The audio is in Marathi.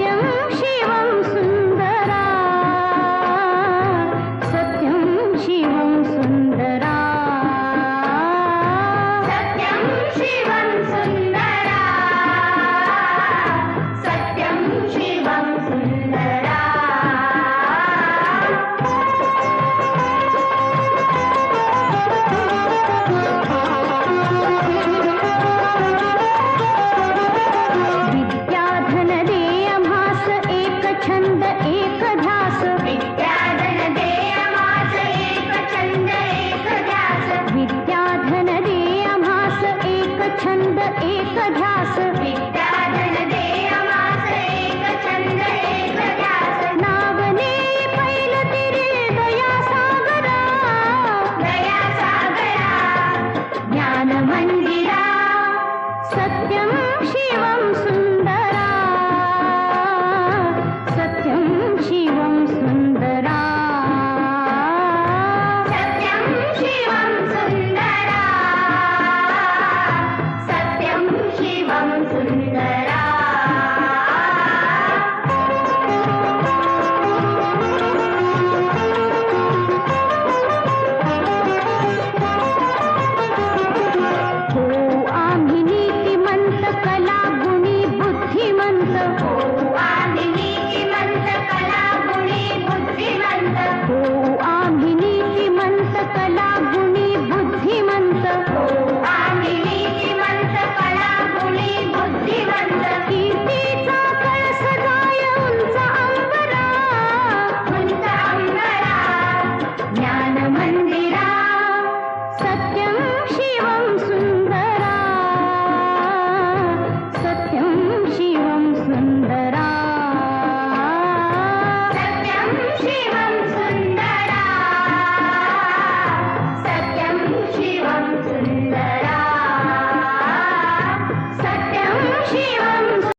मध्यम सुंदरा सत्यम सुंदरा हो मंत्र कला गुणी बुद्धिमंत